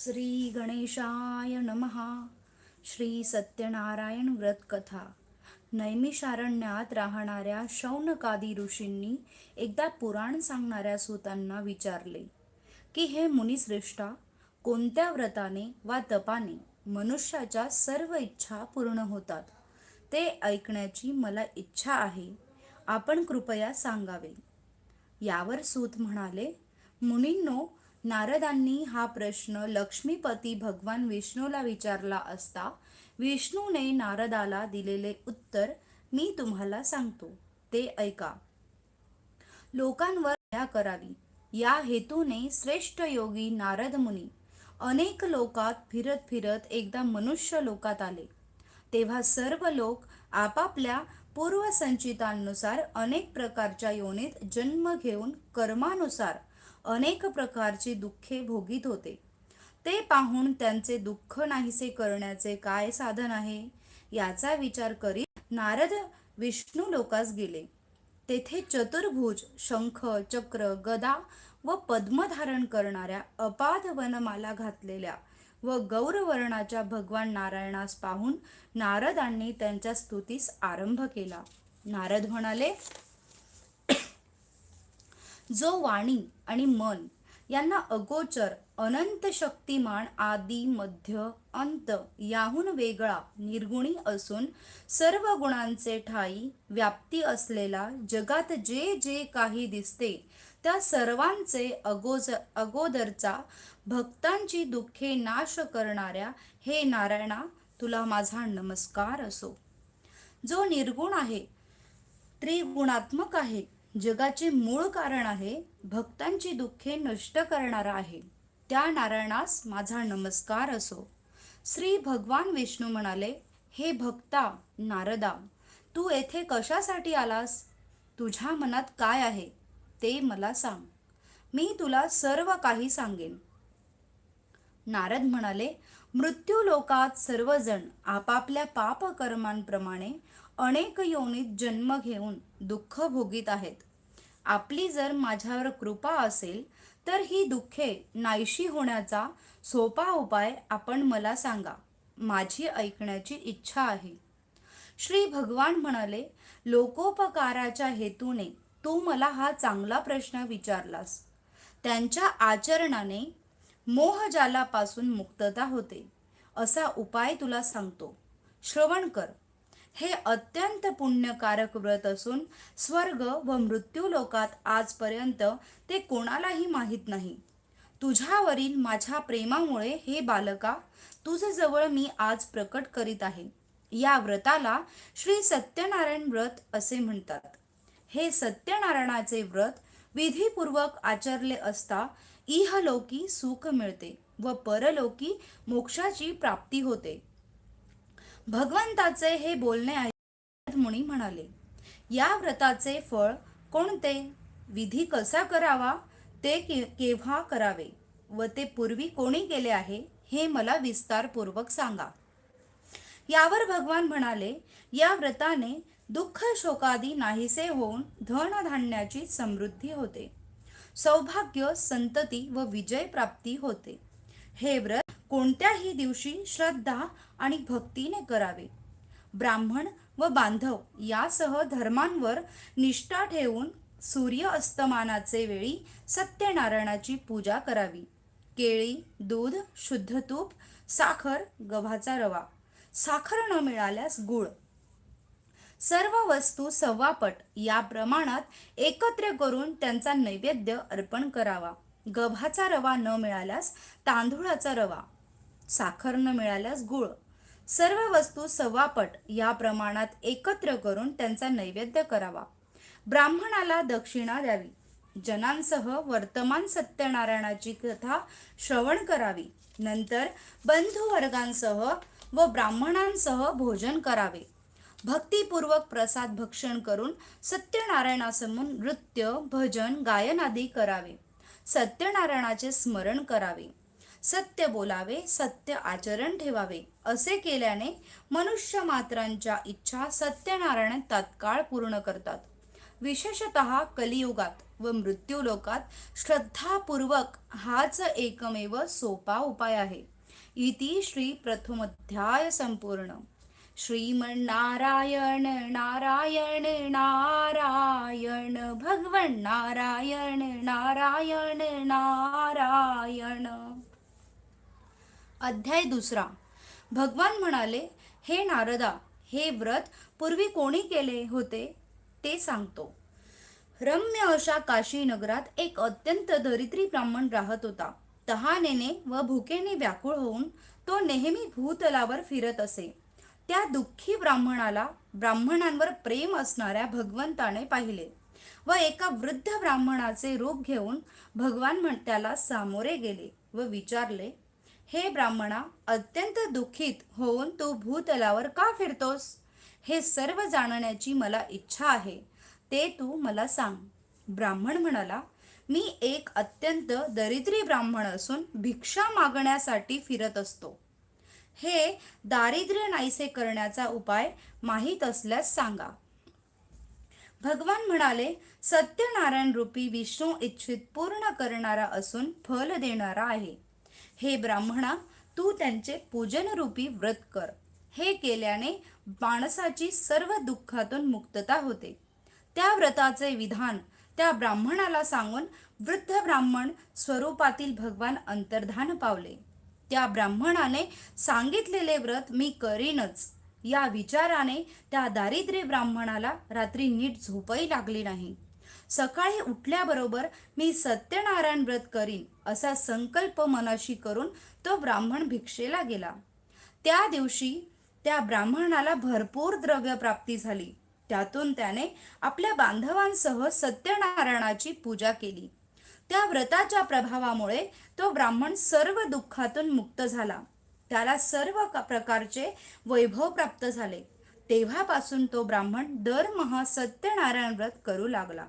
श्री गणेशाय नमः. श्री सत्यनारायण व्रतकथा नैमिषारण्यात राहणाऱ्या शौनकादी ऋषींनी एकदा पुराण सांगणाऱ्या सूतांना विचारले की हे मुनिश्रेष्ठा कोणत्या व्रताने वा तपाने मनुष्याच्या सर्व इच्छा पूर्ण होतात? ते ऐकण्याची मला इच्छा आहे. आपण कृपया सांगावे. यावर सूत म्हणाले मुनींनो नारदांनी हा प्रश्न लक्ष्मीपती भगवान विष्णूला विचारला असता विष्णूने नारदाला दिलेले उत्तर मी तुम्हाला सांगतो. ते ऐका. लोकांवर दया करावी. या हेतूने श्रेष्ठ योगी नारद मुनी अनेक लोकात फिरत फिरत एकदा मनुष्य लोकात आले. तेव्हा सर्व लोक आपापल्या पूर्वसंचितांनुसार अनेक प्रकारच्या योनीत जन्म घेऊन कर्मानुसार अनेक प्रकारची दुःखे भोगीत होते. ते पाहून त्यांचे दुःख नाहीसे करण्याचे काय साधन आहे? याचा विचार करीत नारद विष्णू लोकास गेले. तेथे चतुर्भुज शंख चक्र गदा व पद्म धारण करणाऱ्या अपाध वनमाला घातलेल्या व गौरवर्णाच्या भगवान नारायणास पाहून नारदांनी त्यांच्या स्तुतीस आरंभ केला. नारद म्हणाले जो वाणी आणि मन यांना अगोचर अनंत शक्तिमान आदी मध्य अंत याहून वेगळा निर्गुणी असून सर्व गुणांचे ठाई व्याप्ती असलेला जगात जे जे काही दिसते त्या सर्वांचे अगोज अगोदरचा भक्तांची दुःखे नाश करणाऱ्या हे नारायणा तुला माझा नमस्कार असो. जो निर्गुण आहे त्रिगुणात्मक आहे जगाचे मूळ कारण आहे भक्तांची दुःखे नष्ट करणारा आहे. त्या नारायणास माझा नमस्कार असो. श्री भगवान विष्णू म्हणाले हे भक्ता नारदा तू येथे कशासाठी आलास? तुझ्या मनात काय आहे ते मला सांग. मी तुला सर्व काही सांगेन. नारद म्हणाले मृत्यू लोकात सर्वजण आपापल्या पापकर्मांप्रमाणे अनेक योनीत जन्म घेऊन दुःख भोगीत आहेत. आपली जर माझ्यावर कृपा असेल तर ही दुःखे नाहीशी होण्याचा सोपा उपाय आपण मला सांगा. माझी ऐकण्याची इच्छा आहे. श्री भगवान म्हणाले लोकोपकाराच्या हेतूने तू मला हा चांगला प्रश्न विचारलास. त्यांच्या आचरणाने मोहजालापासून मुक्तता होते असा उपाय तुला सांगतो. श्रवण कर. हे अत्यंत पुण्यकारक व्रत असून स्वर्ग व मृत्यू लोकात आजपर्यंत ते कोणालाही माहीत नाही. तुझ्यावरील माझ्या प्रेमामुळे हे बालका तुझ जवळ मी आज प्रकट करीत आहे. या व्रताला श्री सत्यनारायण व्रत असे म्हणतात. हे सत्यनारायणाचे व्रत विधीपूर्वक आचरले असता इहलोकी सुख मिळते व परलोकी मोक्षाची प्राप्ती होते. भगवंताचे हे बोलणे ऐकून मुनी म्हणाले या व्रताचे फळ कोणते? विधी कसा करावा? ते के केव्हा करावे? व ते पूर्वी कोणी केले आहे? हे मला विस्तारपूर्वक सांगा. यावर भगवान म्हणाले या व्रताने दुःख शोकादी नाहीसे होऊन धनधान्याची समृद्धी होते. सौभाग्य संतती व विजय प्राप्ती होते. हे व्रत कोणत्याही दिवशी श्रद्धा आणि भक्तीने करावे. ब्राह्मण व बांधव यासह धर्मांवर निष्ठा ठेवून सूर्य अस्तमानाचे वेळी सत्यनारायणाची पूजा करावी. केळी दूध शुद्ध तूप साखर गव्हाचा रवा. साखर न मिळाल्यास गुळ. सर्व वस्तू सव्वापट या प्रमाणात एकत्र करून त्यांचा नैवेद्य अर्पण करावा. गव्हाचा रवा न मिळाल्यास तांदूळाचा रवा. साखर न मिळाल्यास गुळ. सर्व वस्तू सव्वापट या प्रमाणात एकत्र करून त्यांचा नैवेद्य करावा. ब्राह्मणाला दक्षिणा द्यावी. जनांसह वर्तमान सत्यनारायणाची कथा श्रवण करावी. नंतर बंधुवर्गांसह व ब्राह्मणांसह भोजन करावे. भक्तिपूर्वक प्रसाद भक्षण करून सत्यनारायणासमोर नृत्य भजन गायन आदी करावे. सत्यनारायणाचे स्मरण करावे. सत्य बोलावे सत्य आचरण ठेवावे. असे केल्याने मनुष्य मात्रांच्या इच्छा सत्यनारायण तात्काळ पूर्ण करतात. विशेषत कलियुगात व मृत्यूलोकात श्रद्धापूर्वक हाच एकमेव सोपा उपाय आहे. इति श्री प्रथमोध्याय संपूर्ण. श्रीमन्नारायण नारायण नारायण भगवन् नारायण नारायण नारायण. अध्याय दुसरा. भगवान म्हणाले हे नारदा हे व्रत पूर्वी कोणी केले होते? ते सांगतो. रम्य अशा काशी नगरात एक अत्यंत दरिद्री ब्राह्मण राहत होता. तहानेने व भुकेने व्याकुळ होऊन तो नेहमी भूतलावर फिरत असे. त्या दुःखी ब्राह्मणाला ब्राह्मणांवर प्रेम असणाऱ्या भगवंताने पाहिले व एका वृद्ध ब्राह्मणाचे रूप घेऊन भगवान म्हण त्याला सामोरे गेले व विचारले हे ब्राह्मणा अत्यंत दुःखित होऊन तू भूतलावर का फिरतोस? हे सर्व जाणण्याची मला इच्छा आहे. ते तू मला सांग. ब्राह्मण म्हणाला मी एक अत्यंत दरिद्री ब्राह्मण असून भिक्षा मागण्यासाठी फिरत असतो. हे दारिद्र्य नाहीसे करण्याचा उपाय माहीत असल्यास सांगा. भगवान म्हणाले सत्यनारायण रूपी विष्णू इच्छित पूर्ण करणारा असून फल देणारा आहे. हे ब्राह्मणा तू त्यांचे पूजनरूपी व्रत कर. हे केल्याने माणसाची सर्व दुःखातून मुक्तता होते. त्या व्रताचे विधान त्या ब्राह्मणाला सांगून वृद्ध ब्राह्मण स्वरूपातील भगवान अंतर्धान पावले. त्या ब्राह्मणाने सांगितलेले व्रत मी करीनच. या विचाराने त्या दारिद्र्य ब्राह्मणाला रात्री नीट झोपही लागली नाही. सकाळी उठल्याबरोबर मी सत्यनारायण व्रत करीन असा संकल्प मनाशी करून तो ब्राह्मण भिक्षेला गेला. त्या दिवशी त्या ब्राह्मणाला भरपूर द्रव्य प्राप्ती झाली. त्यातून त्याने आपल्या बांधवांसह सत्यनारायणाची पूजा केली. त्या व्रताच्या प्रभावामुळे तो ब्राह्मण सर्व दुःखातून मुक्त झाला. त्याला सर्व क- प्रकारचे वैभव प्राप्त झाले. तेव्हापासून तो ब्राह्मण दरमहा सत्यनारायण व्रत करू लागला.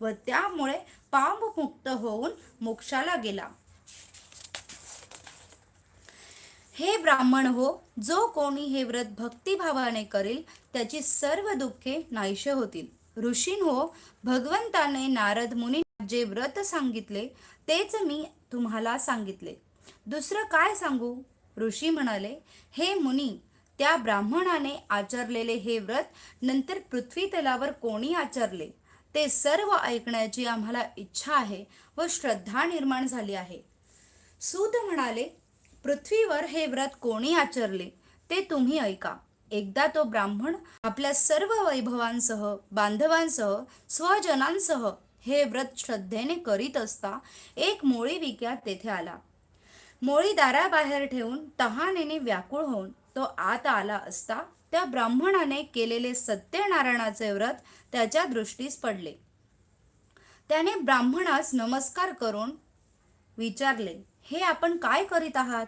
व त्यामुळे पापमुक्त होऊन मोक्षाला गेला. हे ब्राह्मण हो जो कोणी हे व्रत भक्तिभावाने करेल त्याची सर्व दुःखे नाहीशे होतील. ऋषीन हो भगवंताने नारद मुनी जे व्रत सांगितले तेच मी तुम्हाला सांगितले. दुसरं काय सांगू? ऋषी म्हणाले हे मुनी त्या ब्राह्मणाने आचरलेले हे व्रत नंतर पृथ्वी तलावर कोणी आचरले? ते सर्व ऐकण्याची आम्हाला इच्छा आहे व श्रद्धा निर्माण झाली आहे. सूत म्हणाले पृथ्वीवर हे व्रत कोणी आचरले ते तुम्ही ऐका. एकदा तो ब्राह्मण आपल्या सर्व वैभवांसह बांधवांसह स्वजनांसह हे व्रत श्रद्धेने करीत असता एक मोळी विक्यात तेथे आला. मोळी दाराबाहेर ठेवून तहानेने व्याकुळ होऊन तो आत आला असता त्या ब्राह्मणाने केलेले सत्यनारायणाचे व्रत त्याच्या दृष्टीस पडले. त्याने ब्राह्मणास नमस्कार करून विचारले हे आपण काय करीत आहात?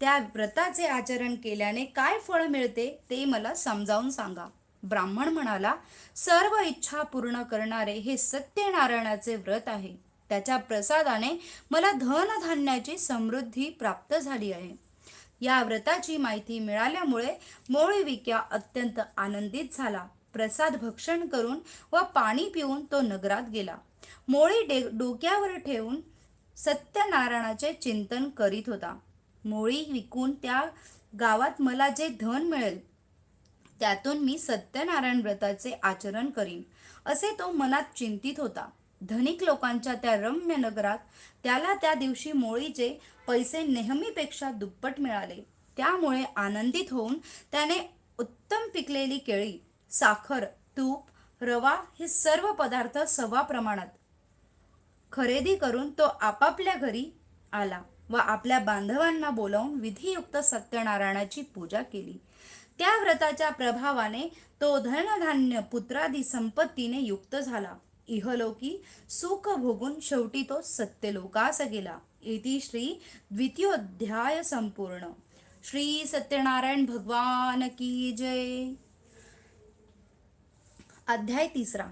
त्या व्रताचे आचरण केल्याने काय फळ मिळते ते मला समजावून सांगा. ब्राह्मण म्हणाला सर्व इच्छा पूर्ण करणारे हे सत्यनारायणाचे व्रत आहे. त्याच्या प्रसादाने मला धनधान्याची समृद्धी प्राप्त झाली आहे. या व्रताची माहिती मिळाल्यामुळे मोळविक्या अत्यंत आनंदित झाला. प्रसाद भक्षण करून व पाणी पिऊन तो नगरात गेला. मोळी डे डोक्यावर ठेवून सत्यनारायणाचे चिंतन करीत होता. मोळी विकून त्या गावात मला जे धन मिळेल त्यातून मी सत्यनारायण व्रताचे आचरण करीन असे तो मनात चिंतित होता. धनिक लोकांच्या त्या रम्य नगरात त्याला त्या दिवशी मोळीचे पैसे नेहमीपेक्षा दुप्पट मिळाले. त्यामुळे आनंदित होऊन त्याने उत्तम पिकलेली केळी साखर तूप रवा हे सर्व पदार्थ सवा प्रमाणात खरेदी करून तो आपापल्या घरी आला व आपल्या बांधवांना बोलावून विधियुक्त सत्यनारायणाची पूजा केली. त्या व्रताच्या प्रभावाने तो धनधान्य पुत्रादी संपत्तीने युक्त झाला. इहलोकी सुख भोगून शेवटी तो सत्यलोकास गेला. इति श्री द्वितीयोध्याय संपूर्ण. श्री सत्यनारायण भगवान की जय. अध्याय तिसरा.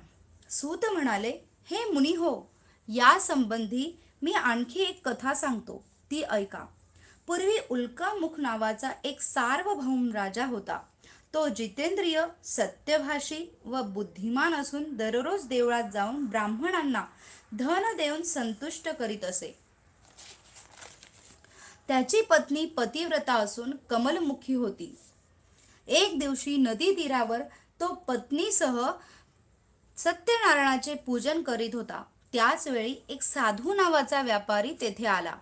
सूत म्हणाले हे मुनी हो या संबंधी मी आणखी एक कथा सांगतो. ती ऐका. पूर्वी उल्कामुख नावाचा एक सार्वभौम राजा होता. तो जितेंद्रिय सत्यभाषी व बुद्धिमान असून दररोज देवळात जाऊन ब्राह्मणांना धन देऊन संतुष्ट करीत असे. त्याची पत्नी पतिव्रता असून कमलमुखी होती. एक दिवशी नदी तीरावर तो पत्नीसह सत्यनारायणाचे पूजन करीत होता. त्याचवेळी एक साधू नावाचा व्यापारी तेथे आला.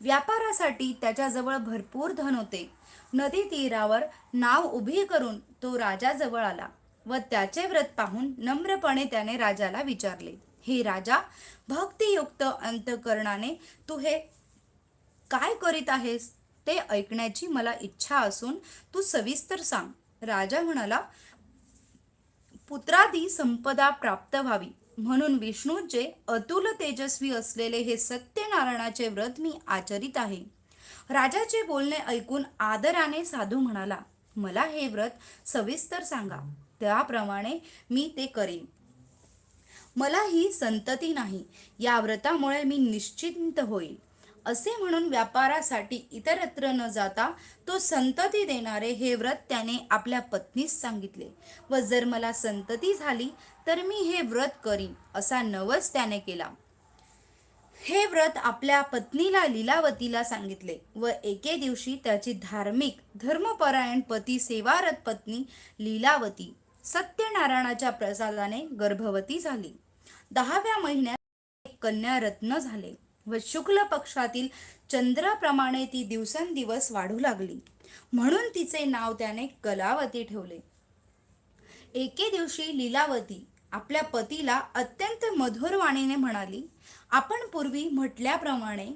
व्यापारासाठी त्याच्याजवळ भरपूर धन होते. नदी तीरावर नाव उभी करून तो राजाजवळ आला व त्याचे व्रत पाहून नम्रपणे त्याने राजाला विचारले हे राजा भक्तियुक्त अंतकरणाने तू हे काय करीत आहेस? ते ऐकण्याची मला इच्छा असून तू सविस्तर सांग. राजा म्हणाला पुत्रादी संपदा प्राप्त व्हावी. म्हणून विष्णूचे अतुल तेजस्वी असलेले हे सत्यनारायणाचे व्रत मी आचरित आहे. राजाचे बोलणे ऐकून आदराने साधू म्हणाला मला हे व्रत सविस्तर सांगा. त्याप्रमाणे मी ते करीन. मला ही संतती नाही. या व्रतामुळे मी निश्चिंत होईल असे म्हणून व्यापारासाठी इतरत्र न जाता तो संतती देणारे हे व्रत त्याने आपल्या पत्नीस सांगितले. व जर मला संतती झाली तर मी हे व्रत करीन असा नवस त्याने केला. हे व्रत आपल्या पत्नीला लीलावतीला सांगितले व एके दिवशी त्याची धार्मिक धर्मपरायण पती सेवारत पत्नी लीलावती सत्यनारायणाच्या प्रसादाने गर्भवती झाली. दहाव्या महिन्यात कन्या रत्न झाले व शुक्ल पक्षातील चंद्राप्रमाणे ती दिवसेंदिवस वाढू लागली. म्हणून तिचे नाव त्याने कलावती ठेवले. एके दिवशी लीलावती आपल्या पतीला अत्यंत मधुर वाणीने म्हणाली आपण पूर्वी म्हटल्याप्रमाणे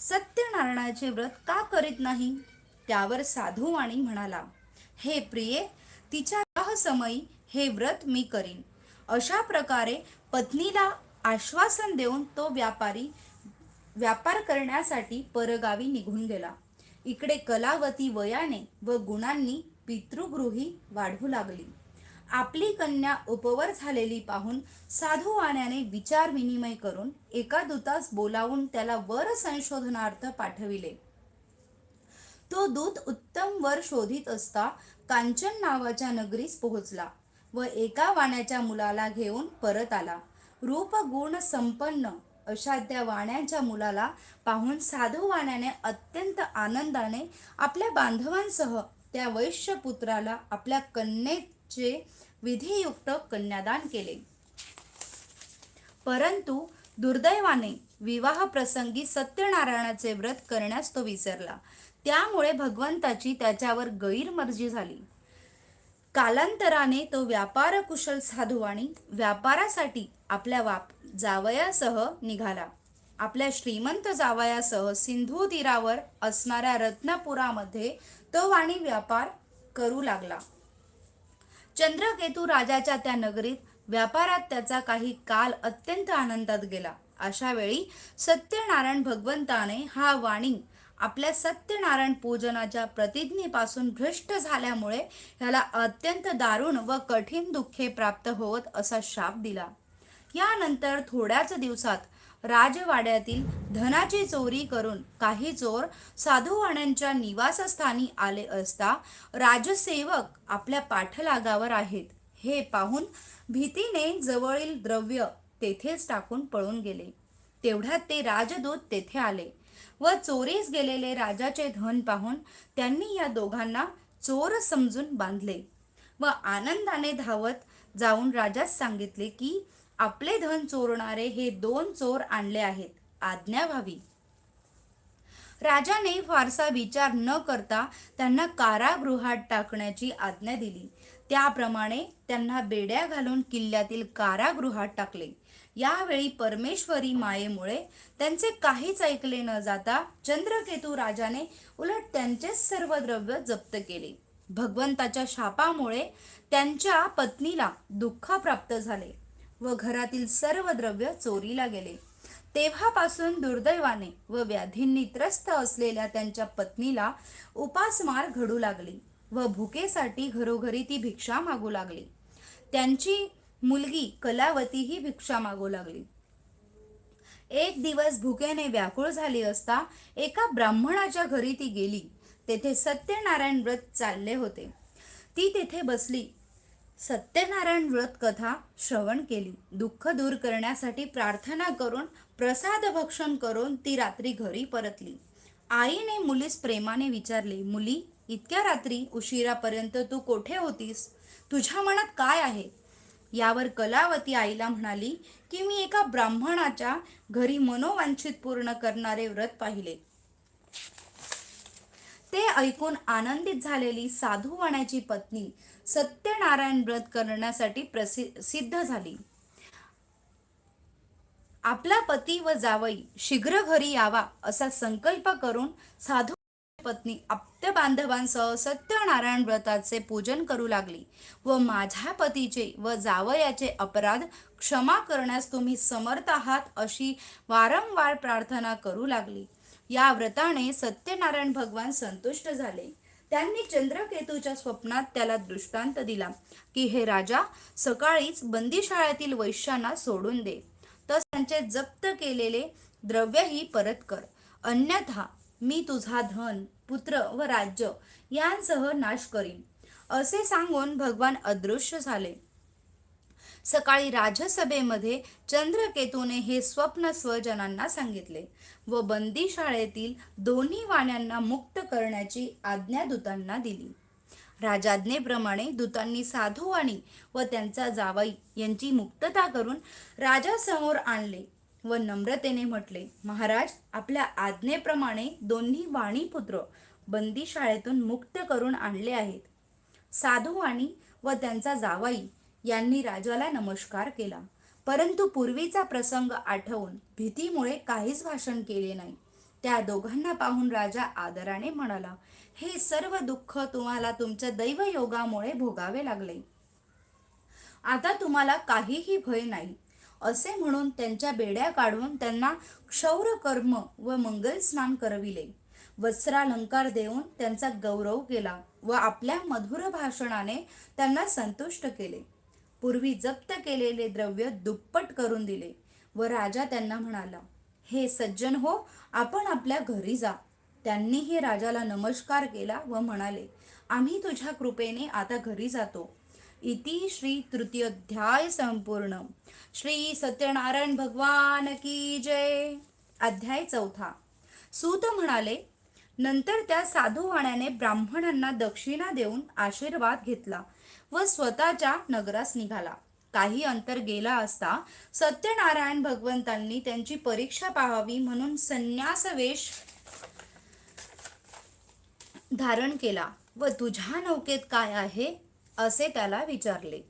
सत्यनारायणाचे व्रत का करीत नाही? त्यावर साधू वाणी म्हणाला हे प्रिये तिच्या समयी हे व्रत मी करीन. अशा प्रकारे पत्नीला आश्वासन देऊन तो व्यापारी व्यापार करण्यासाठी परगावी निघून गेला. इकडे कलावती वयाने व गुणांनी पितृगृही वाढू लागली. आपली कन्या उपवर झालेली पाहून साधू वाण्याने विचार विनिमय करून एका दूतास बोलावून त्याला वर संशोधनार्थ पाठविले. तो दूत उत्तम वर शोधित असता कांचन नावाच्या नगरीस पोहोचला व एका वाण्याच्या मुलाला घेऊन परत आला. रूप गुण संपन्न अशा त्या वाण्याच्या मुलाला पाहून साधू वाण्याने अत्यंत आनंदाने आपल्या बांधवांसह त्या वैश्य पुत्राला आपल्या कन्येचे विधियुक्त कन्यादान केले. परंतु दुर्दैवाने विवाह प्रसंगी सत्यनारायणाचे व्रत करण्यास तो विसरला. त्यामुळे भगवंताची त्याच्यावर गैरमर्जी झाली. कालांतराने तो व्यापार कुशल साधू आणि व्यापारासाठी आपल्या वाप जावयासह निघाला. आपल्या श्रीमंत जावयासह सिंधू तीरावर असणाऱ्या रत्नापुरामध्ये तो वाणी व्यापार करू लागला. चंद्रकेतू राजाच्या त्या नगरीत व्यापारात त्याचा काही काल अत्यंत आनंदात गेला. अशा वेळी सत्यनारायण भगवंताने हा वाणी आपल्या सत्यनारायण पूजनाच्या प्रतिज्ञेपासून भ्रष्ट झाल्यामुळे ह्याला अत्यंत दारुण व कठीण दुःखे प्राप्त होत असा शाप दिला. यानंतर थोड्याच दिवसात राजवाड्यातील धनाची चोरी करून काही चोर साधूवाण्यांच्या निवासस्थानी आले असता राजसेवक आपल्या पाठलागावर आहेत. हे पाहून भीतीने जवळील द्रव्य तेथेच टाकून पळून गेले. तेवढ्यात ते राजदूत तेथे आले व चोरीस गेलेले राजाचे धन पाहून त्यांनी या दोघांना चोर समजून बांधले व आनंदाने धावत जाऊन राजास सांगितले की आपले धन चोरणारे हे दोन चोर आणले आहेत. आज्ञा व्हावी. राजाने फारसा विचार न करता त्यांना कारागृहात टाकण्याची आज्ञा दिली. त्याप्रमाणे त्यांना बेड्या घालून किल्ल्यातील कारागृहात टाकले. यावेळी परमेश्वरी मायेमुळे त्यांचे काहीच ऐकले न जाता चंद्रकेतू राजाने उलट त्यांचेच सर्व द्रव्य जप्त केले. भगवंताच्या शापामुळे त्यांच्या पत्नीला दुःख प्राप्त झाले. व घरातील सर्व द्रव्य चोरीला गेले. तेव्हापासून दुर्दैवाने व व्याधींनी त्रस्त असलेल्या त्यांच्या पत्नीला उपासमार घडू लागली व भुकेसाठी घरोघरी ती भिक्षा मागू लागली. त्यांची मुलगी कलावती ही भिक्षा मागू लागली. एक दिवस भुकेने व्याकुळ झाली असता एका ब्राह्मणाच्या घरी ती गेली. तेथे सत्यनारायण व्रत चालले होते. ती तेथे बसली. सत्यनारायण व्रत कथा श्रवण केली. दुःख दूर करण्यासाठी प्रार्थना करून प्रसाद भक्षण करून ती रात्री घरी परतली. आईने मुलीस प्रेमाने विचारले मुली इतक्या रात्री उशिरापर्यंत तू कोठे होतीस? तुझ्या मनात काय आहे? यावर कलावती आईला म्हणाली की मी एका ब्राह्मणाच्या घरी मनोवांछित पूर्ण करणारे व्रत पाहिले. ते ऐकून आनंदित झालेली साधू वाण्याची पत्नी सत्यनारायण व्रत करण्यासाठी प्रसिद्ध झाली. आपला पती व जावई शीघ्र घरी यावा असा संकल्प करून साधू पत्नी आप्त बांधवांसह सत्यनारायण व्रताचे पूजन करू लागली व माझ्या पतीचे व जावयाचे अपराध क्षमा करण्यास तुम्ही समर्थ आहात अशी वारंवार प्रार्थना करू लागली. या व्रताने सत्यनारायण भगवान संतुष्ट झाले. त्यांनी चंद्रकेतूच्या स्वप्नात त्याला दृष्टांत दिला की हे राजा सकाळीच बंदीशाळेतील वैश्यांना सोडून दे. तर त्यांचे जप्त केलेले द्रव्यही परत कर. अन्यथा मी तुझा धन पुत्र व राज्य यांसह नाश करीन. असे सांगून भगवान अदृश्य झाले. सकाळी राजसभेमध्ये चंद्रकेतूने हे स्वप्न स्वजनांना सांगितले व बंदी शाळेतील दोन्ही वाण्यांना मुक्त करण्याची आज्ञा दूतांना दिली. राजाज्ञेप्रमाणे दूतांनी साधूवाणी व त्यांचा जावाई यांची मुक्तता करून राजासमोर आणले व नम्रतेने म्हटले महाराज आपल्या आज्ञेप्रमाणे दोन्ही वाणीपुत्र बंदी शाळेतून मुक्त करून आणले आहेत. साधूवाणी व त्यांचा जावाई यांनी राजाला नमस्कार केला. परंतु पूर्वीचा प्रसंग आठवून भीतीमुळे काहीच भाषण केले नाही. त्या दोघांना पाहून राजा आदराने म्हणाला हे सर्व दुःख तुम्हाला तुमच्या दैवयोगामुळे भोगावे लागले. आता तुम्हाला काहीही भय नाही असे म्हणून त्यांच्या बेड्या काढून त्यांना क्षौर कर्म व मंगल स्नान करविले. वस्त्रालंकार देऊन त्यांचा गौरव केला व आपल्या मधुर भाषणाने त्यांना संतुष्ट केले. पूर्वी जप्त केलेले द्रव्य दुप्पट करून दिले. व राजा त्यांना म्हणाला हे सज्जन हो आपण आपल्या घरी जा. त्यांनीही राजाला नमस्कार केला व म्हणाले आम्ही तुझ्या कृपेने आता घरी जातो. इति श्री तृतीयोध्याय संपूर्ण. श्री सत्यनारायण भगवान की जय. अध्याय चौथा. सूत म्हणाले नंतर त्या साधूवाण्याने ब्राह्मणांना दक्षिणा देऊन आशीर्वाद घेतला. व स्वतःच्या नगरास निघाला. काही अंतर गेला असता सत्यनारायण भगवंतांनी त्यांची परीक्षा पाहावी म्हणून संन्यास वेश धारण केला. व तुझ्या नौकेत काय आहे? असे त्याला विचारले.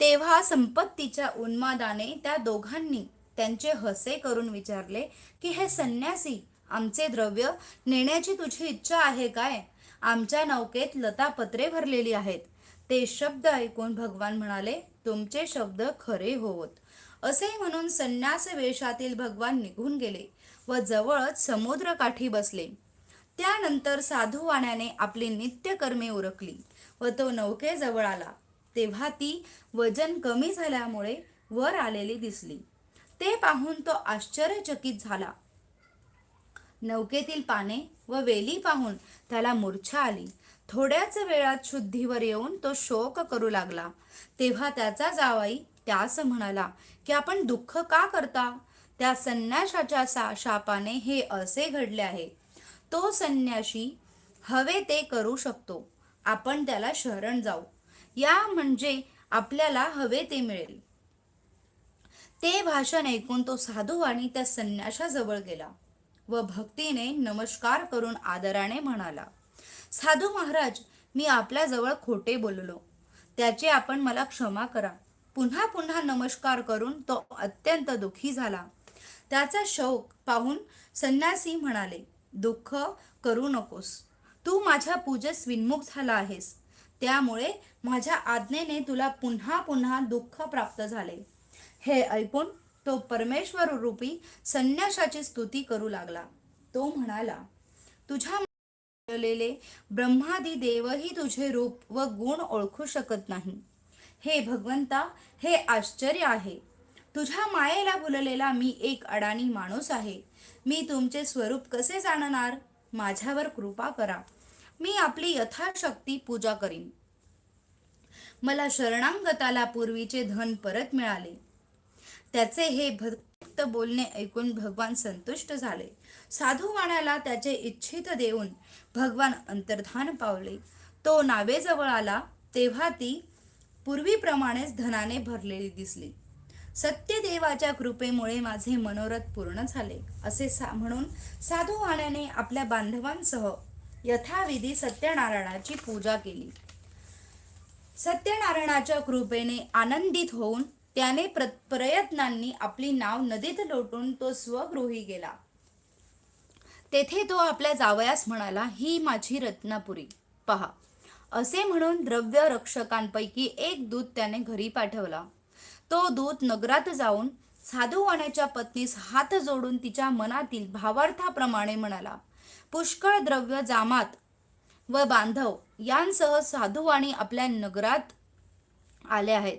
तेव्हा संपत्तीच्या उन्मादाने त्या दोघांनी त्यांचे हसे करून विचारले की हे संन्यासी आमचे द्रव्य नेण्याची तुझी इच्छा आहे काय? आमच्या नौकेत लतापत्रे भरलेली आहेत. ते शब्द ऐकून भगवान म्हणाले तुमचे शब्द खरे होवत असे म्हणून संन्यास वेशातील भगवान निघून गेले व जवळच समुद्रकाठी बसले. त्यानंतर साधू वाण्याने आपली नित्यकर्मे उरकली व तो नौकेजवळ आला. तेव्हा ती वजन कमी झाल्यामुळे वर आलेली दिसली. ते पाहून तो आश्चर्यचकित झाला. नौकेतील पाने व वेली पाहून त्याला मूर्छा आली. थोड्याच वेळात शुद्धीवर येऊन तो शोक करू लागला. तेव्हा त्याचा जावाई त्यास म्हणाला की आपण दुःख का करता? त्या संन्याशाच्या सा शापाने हे असे घडले आहे. तो संन्याशी हवे ते करू शकतो. आपण त्याला शरण जाऊ. या म्हणजे आपल्याला हवे ते मिळेल. ते भाषण ऐकून तो साधू आणि त्या संन्याशाजवळ गेला व भक्तीने नमस्कार करून आदराने म्हणाला साधू महाराज मी आपल्याजवळ खोटे बोललो. त्याचे आपण मला क्षमा करा. पुन्हा पुन्हा नमस्कार करून तो अत्यंत दुःखी झाला. त्याचा शौक पाहून संन्यासी म्हणाले दुःख करू नकोस. तू माझ्या पूजेस विन्मुख झाला आहेस. त्यामुळे माझ्या आज्ञेने तुला पुन्हा पुन्हा दुःख प्राप्त झाले. हे ऐकून तो परमेश्वर रूपी संन्याशाची स्तुती करू लागला. तो म्हणाला तुझ्या लेले ब्रह्मादी देवही तुझे रूप व गुण ओळखू शकत नाही. हे भगवंता हे आश्चर्य आहे. तुझ्या मायेला भुललेला मी एक अडाणी माणूस आहे. मी तुमचे स्वरूप कसे जाणणार? माझ्यावर कृपा करा. मी आपली यथाशक्ती पूजा करीन. मला शरणांगताला पूर्वीचे धन परत मिळाले. त्याचे हे भक्त बोलणे ऐकून भगवान संतुष्ट झाले. साधूवाण्याला त्याचे इच्छित देऊन भगवान अंतर्धान पावले. तो नावेजवळ आला तेव्हा ती पूर्वीप्रमाणेच धनाने भरलेली दिसली. सत्यदेवाच्या कृपेमुळे माझे मनोरथ पूर्ण झाले असे सा म्हणून साधूवाण्याने आपल्या बांधवांसह यथाविधी सत्यनारायणाची पूजा केली. सत्यनारायणाच्या कृपेने आनंदित होऊन त्याने प्र प्रयत्नांनी आपली नाव नदीत लोटून तो स्वगृही गेला. तेथे तो आपल्या जावयास म्हणाला ही माझी रत्नापुरी. पहा. असे म्हणून द्रव्य रक्षकांपैकी एक दूत त्याने घरी पाठवला. तो दूत नगरात जाऊन साधूवाण्याच्या पत्नीस हात जोडून तिच्या मनातील भावार्थाप्रमाणे म्हणाला पुष्कळ द्रव्य जामात व बांधव यांसह साधूवाणी आपल्या नगरात आले आहेत.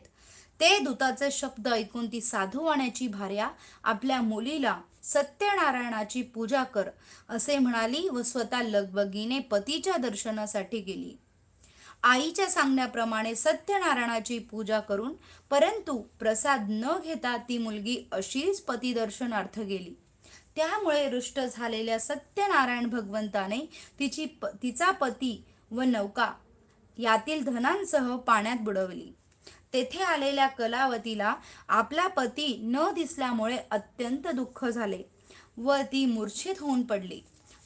ते दूताचे शब्द ऐकून ती साधूवाण्याची भार्या आपल्या मुलीला सत्यनारायणाची पूजा कर असे म्हणाली व स्वतः लगबगीने पतीच्या दर्शनासाठी गेली. आईच्या सांगण्याप्रमाणे सत्यनारायणाची पूजा करून परंतु प्रसाद न घेता ती मुलगी अशीच पतिदर्शनार्थ गेली. त्यामुळे रुष्ट झालेल्या सत्यनारायण भगवंताने तिची प तिचा पती व नौका यातील धनांसह पाण्यात बुडवली. तेथे आलेल्या कलावतीला आपला पती न दिसल्यामुळे अत्यंत दुःख झाले व ती मूर्छित होऊन पडली.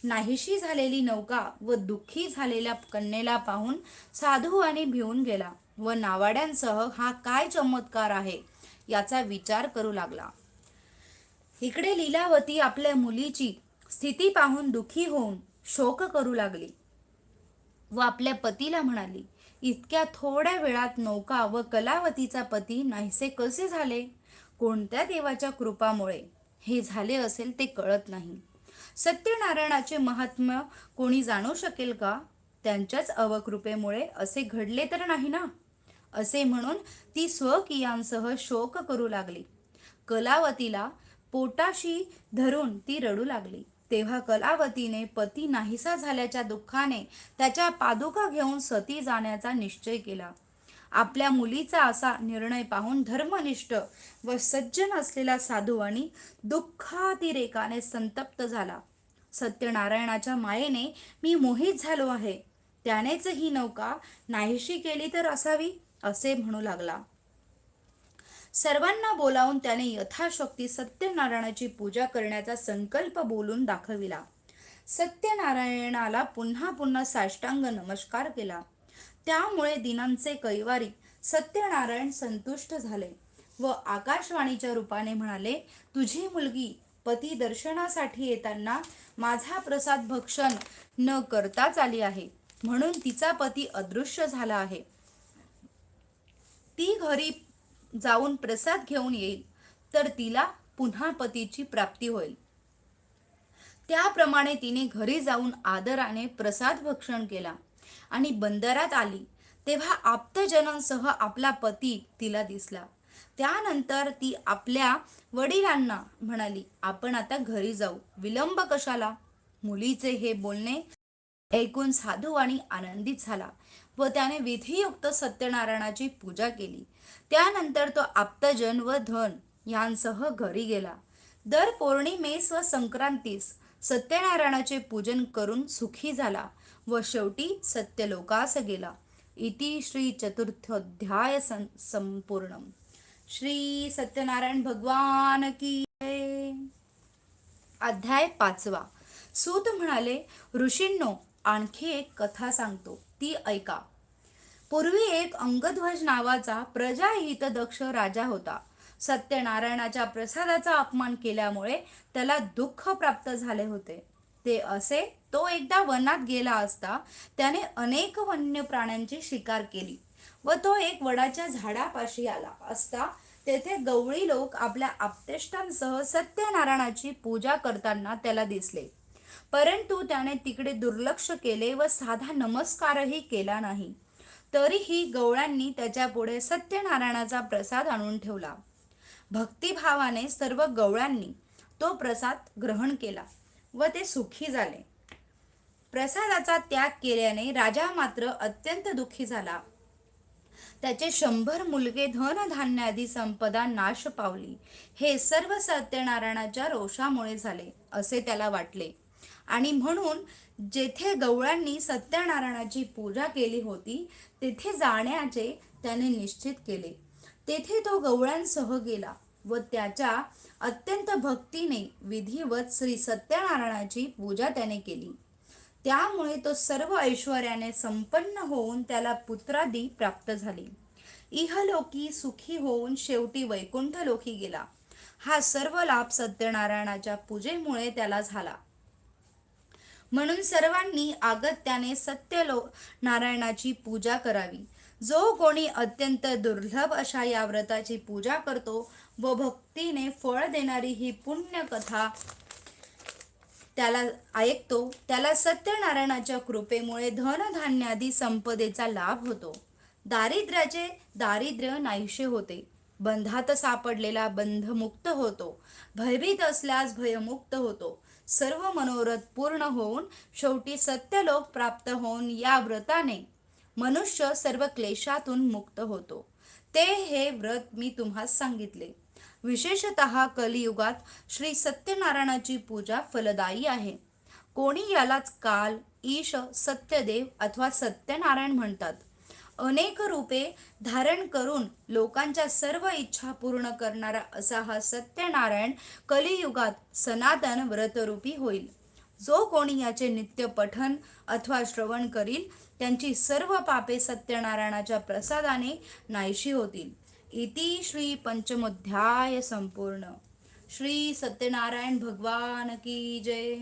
नाहीशी झालेली नौका व दुःखी झालेल्या कन्येला पाहून साधू आणि भिवून गेला व नावाड्यांसह हा काय चमत्कार आहे याचा विचार करू लागला. इकडे लीलावती आपल्या मुलीची स्थिती पाहून दुखी होऊन शोक करू लागली व आपल्या पतीला म्हणाली इतक्या थोड्या वेळात नौका व कलावतीचा पती नाहीसे कसे झाले? कोणत्या देवाच्या कृपामुळे हे झाले असेल ते कळत नाही. सत्यनारायणाचे महात्म्य कोणी जाणू शकेल का? त्यांच्याच अवकृपेमुळे असे घडले तर नाही ना? असे म्हणून ती स्वकियांसह शोक करू लागली. कलावतीला पोटाशी धरून ती रडू लागली. तेव्हा कलावतीने पती नाहीसा झाल्याच्या दुःखाने त्याच्या पादुका घेऊन सती जाण्याचा निश्चय केला. आपल्या मुलीचा असा निर्णय पाहून धर्मनिष्ठ व सज्जन असलेला साधू आणि दुःखातिरेकाने संतप्त झाला. सत्यनारायणाच्या मायेने मी मोहित झालो आहे. त्यानेच ही नौका नाहीशी केली तर असावी असे म्हणू लागला. सर्वांना बोलावून त्याने यथाशक्ती सत्यनारायणाची पूजा करण्याचा संकल्प बोलून दाखविला. सत्यनारायणाला पुन्हा पुन्हा साष्टांग नमस्कार केला. त्यामुळे दिनांचे कैवारी सत्यनारायण संतुष्ट झाले व आकाशवाणीच्या रूपाने म्हणाले तुझी मुलगी पती दर्शनासाठी येताना माझा प्रसाद भक्षण न करताच आली आहे. म्हणून तिचा पती अदृश्य झाला आहे. ती घरी जाऊन प्रसाद घेऊन येईल तर तिला पुन्हा पतीची प्राप्ती होईल. त्याप्रमाणे तिने घरी जाऊन आदराने प्रसाद भक्षण केला आणि बंदरात आली. तेव्हा आप्तजनांसह आपला पती तिला दिसला. त्यानंतर ती आपल्या वडिलांना म्हणाली आपण आता घरी जाऊ. विलंब कशाला? मुलीचे हे बोलणे ऐकून साधू आणि आनंदित झाला. व त्याने विधियुक्त सत्यनारायणाची पूजा केली. त्यानंतर तो आप्तजन व धन यांसह घरी गेला. दर पौर्णिमेस व संक्रांतीस सत्यनारायणाचे पूजन करून सुखी झाला व शेवटी सत्यलोकास गेला. इति श्री चतुर्थोध्याय सं संपूर्ण श्री सत्यनारायण भगवान की अध्याय पाचवा. सूत म्हणाले ऋषींनो आणखी एक कथा सांगतो. ती ऐका. पूर्वी एक अंगध्वज नावाचा प्रजाहित दक्ष राजा होता. सत्यनारायणाच्या प्रसादाचा अपमान केल्यामुळे त्याला दुःख प्राप्त झाले होते. ते असे तो एकदा वनात गेला असता त्याने अनेक वन्य प्राण्यांची शिकार केली व तो एक वडाच्या झाडापाशी आला असता तेथे गवळी लोक आपल्या आपतेष्टांसह सत्यनारायणाची पूजा करताना त्याला दिसले. परंतु त्याने तिकडे दुर्लक्ष केले व साधा नमस्कारही केला नाही. तरीही गवळ्यांनी त्याच्या पुढे सत्यनारायणाचा प्रसाद आणून ठेवला. भक्तिभावाने सर्व गवळ्यांनी तो प्रसाद ग्रहण केला व ते सुखी झाले. प्रसादाचा त्याग केल्याने राजा मात्र अत्यंत दुःखी झाला. त्याचे शंभर मुलगे धनधान्यादी संपदा नाश पावली. हे सर्व सत्यनारायणाच्या रोषामुळे झाले असे त्याला वाटले. आणि म्हणून जेथे गवळांनी सत्यनारायणाची पूजा केली होती तेथे जाण्याचे त्याने निश्चित केले. तेथे तो गवळांसह गेला व त्याच्या अत्यंत भक्तीने विधिवत श्री सत्यनारायणाची पूजा त्याने केली. त्यामुळे तो सर्व ऐश्वर्याने संपन्न होऊन त्याला पुत्रादी प्राप्त झाली. इहलोकी सुखी होऊन शेवटी वैकुंठ लोकी गेला. हा सर्व लाभ सत्यनारायणाच्या पूजेमुळे त्याला झाला. म्हणून सर्वांनी आगत्याने सत्य लो नारायणाची पूजा करावी. जो कोणी अत्यंत दुर्लभ अशा या व्रताची पूजा करतो व भक्तीने फळ देणारी ही पुण्य कथा त्याला ऐकतो त्याला सत्यनारायणाच्या कृपेमुळे धनधान्यादी संपदेचा लाभ होतो. दारिद्र्याचे दारिद्र्य नाहीशे होते. बंधात सापडलेला बंधमुक्त होतो. भयभीत असल्यास भयमुक्त होतो. सर्व मनोरथ पूर्ण होऊन शेवटी सत्यलोक प्राप्त होऊन या व्रताने मनुष्य सर्व क्लेशातून मुक्त होतो. ते हे व्रत मी तुम्हास सांगितले. विशेषत कलियुगात श्री सत्यनारायणाची पूजा फलदायी आहे. कोणी यालाच काल ईश सत्यदेव अथवा सत्यनारायण म्हणतात. अनेक रूपे धारण करून लोकांच्या सर्व इच्छा पूर्ण करणारा असा हा सत्यनारायण कलियुगात सनातन व्रतरूपी होईल. जो कोणी याचे नित्य पठन अथवा श्रवण करील त्यांची सर्व पापे सत्यनारायणाच्या प्रसादाने नाहीशी होतील. इति श्री पंचमोध्याय संपूर्ण. श्री सत्यनारायण भगवान की जय.